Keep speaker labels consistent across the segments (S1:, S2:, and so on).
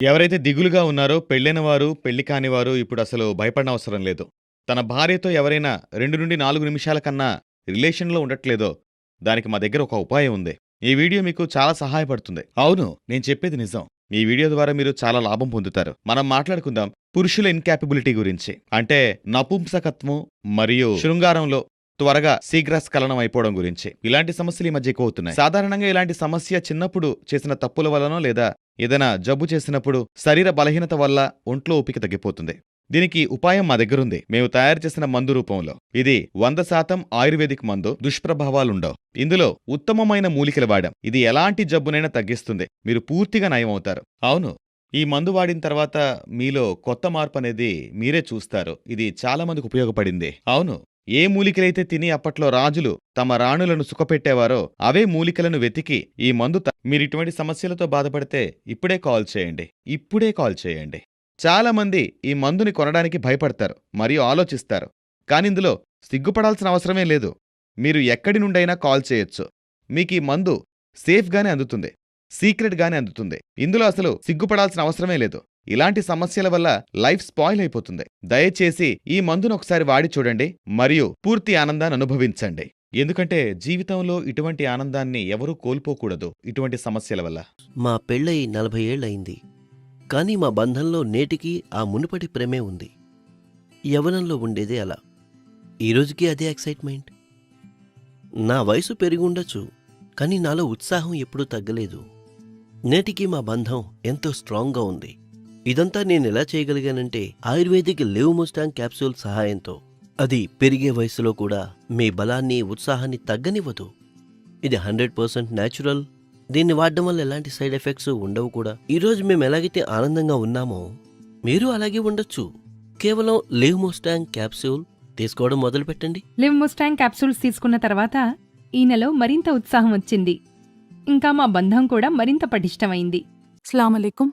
S1: ఎవరైతే దిగులుగా ఉన్నారో పెళ్ళైన వారు, పెళ్ళి కాని వారు ఇప్పుడసలు భయపడనవసరం లేదు. తన భార్యతో ఎవరైనా 2-4 నిమిషాల కన్నా రిలేషన్‌లో ఉండట్లేదో, దానికి మా దగ్గర ఒక ఉపాయం ఉంది. ఈ వీడియో మీకు చాలా సహాయపడుతుంది. అవును, నేను చెప్పేది నిజం. ఈ వీడియో ద్వారా మీరు చాలా లాభం పొందుతారు. మనం మాట్లాడుకుందాం పురుషుల ఇన్‌కాపబిలిటీ గురించి. అంటే నపుంసకత్వం మరియు శృంగారంలో త్వరగా శీఘ్రస్ఖలనం అయిపోవడం గురించి. ఇలాంటి సమస్యలు ఈ మధ్య ఎక్కువవుతున్నాయి. సాధారణంగా ఇలాంటి సమస్య చిన్నప్పుడు చేసిన తప్పుల వలనో లేదా ఏదైనా జబ్బు చేసినప్పుడు శరీర బలహీనత వల్ల ఒంట్లో ఓపిక తగ్గిపోతుంది. దీనికి ఉపాయం మా దగ్గరుంది. మేము తయారు చేసిన మందు రూపంలో. ఇది 100% ఆయుర్వేదిక్ మందు. దుష్ప్రభావాలుండవు. ఇందులో ఉత్తమమైన మూలికలు వాడాం. ఇది ఎలాంటి జబ్బునైనా తగ్గిస్తుంది. మీరు పూర్తిగా నయమవుతారు. అవును. ఈ మందు వాడిన తర్వాత మీలో కొత్త మార్పు అనేది మీరే చూస్తారు. ఇది చాలా మందికి ఉపయోగపడింది. అవును. ఏ మూలికలైతే తిని అప్పట్లో రాజులు తమ రాణులను సుఖపెట్టేవారో అవే మూలికలను వెతికి ఈ మందు మీరిటువంటి సమస్యలతో బాధపడితే ఇప్పుడే కాల్ చేయండి. ఇప్పుడే కాల్ చేయండి. చాలా మంది ఈ మందుని కొనడానికి భయపడతారు మరియు ఆలోచిస్తారు. కానిందులో సిగ్గుపడాల్సిన అవసరమే లేదు. మీరు ఎక్కడి నుండైనా కాల్ చేయొచ్చు. మీకీ మందు సేఫ్‌గానే అందుతుంది. సీక్రెట్‌గానే అందుతుంది. ఇందులో అసలు సిగ్గుపడాల్సిన అవసరమే లేదు. ఇలాంటి సమస్యల వల్ల లైఫ్ స్పాయిల్ అయిపోతుంది. దయచేసి ఈ మందును ఒకసారి వాడి చూడండి మరియు పూర్తి ఆనందాన్ని అనుభవించండి. ఎందుకంటే జీవితంలో ఇటువంటి ఆనందాన్ని ఎవరూ కోల్పోకూడదు ఇటువంటి సమస్యల వల్ల.
S2: మా పెళ్ళయి నలభై ఏళ్ళయింది కానీ మా బంధంలో నేటికీ ఆ మునుపటి ప్రేమే ఉంది. యవనంలో ఉండేదే అలా. ఈ రోజుకి అదే ఎక్సైట్‌మెంట్. నా వయసు పెరిగుండొచ్చు. కానీ నాలో ఉత్సాహం ఎప్పుడూ తగ్గలేదు. నేటికీ మా బంధం ఎంతో స్ట్రాంగ్‌గా ఉంది. ఇదంతా నేనెలా చేయగలిగానంటే ఆయుర్వేదిక్ లివ్ ముస్టాంగ్ క్యాప్సూల్ సహాయంతో. అది పెరిగే వయసులో కూడా మీ బలాన్ని, ఉత్సాహాన్ని తగ్గనివ్వదు. ఇది 100% న్యాచురల్. దీన్ని వాడడం వల్ల ఎలాంటి సైడ్ ఎఫెక్ట్స్ ఉండవు కూడా. ఈరోజు మేము ఎలాగైతే ఆనందంగా ఉన్నామో మీరు అలాగే ఉండొచ్చు. కేవలం లివ్ ముస్టాంగ్ క్యాప్సూల్ తీసుకోవడం మొదలుపెట్టండి.
S3: లివ్ ముస్టాంగ్ క్యాప్సూల్స్ తీసుకున్న తర్వాత ఈయనలో మరింత ఉత్సాహం వచ్చింది. ఇంకా మా బంధం కూడా మరింత పటిష్టమైంది.
S4: స్లామలేకుం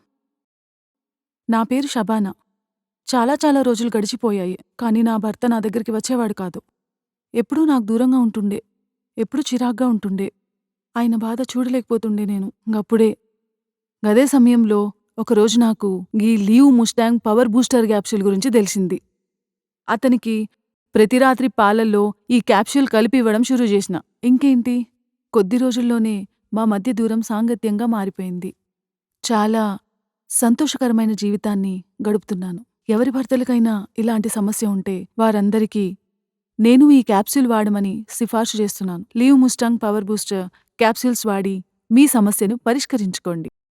S4: నా పేరు షబానా. చాలా చాలా రోజులు గడిచిపోయాయి కానీ నా భర్త నా దగ్గరికి వచ్చేవాడు కాదు. ఎప్పుడూ నాకు దూరంగా ఉంటుండే ఎప్పుడూ చిరాగ్గా ఉంటుండే. ఆయన బాధ చూడలేకపోతుండే నేను. గప్పుడే గదే సమయంలో ఒకరోజు నాకు ఈ Liv Mustang power booster capsule గురించి తెలిసింది. అతనికి ప్రతి రాత్రి పాలల్లో ఈ క్యాప్సూల్ కలిపి ఇవ్వడం షురూ చేసిన. ఇంకేంటి? కొద్ది రోజుల్లోనే మా మధ్య దూరం సాంగత్యంగా మారిపోయింది. చాలా సంతోషకరమైన జీవితాన్ని గడుపుతున్నాను. ఎవరి భర్తలకైనా ఇలాంటి సమస్య ఉంటే వారందరికీ నేను ఈ క్యాప్సూల్ వాడమని సిఫార్సు చేస్తున్నాను. Liv Mustang power booster capsules వాడి మీ సమస్యను పరిష్కరించుకోండి.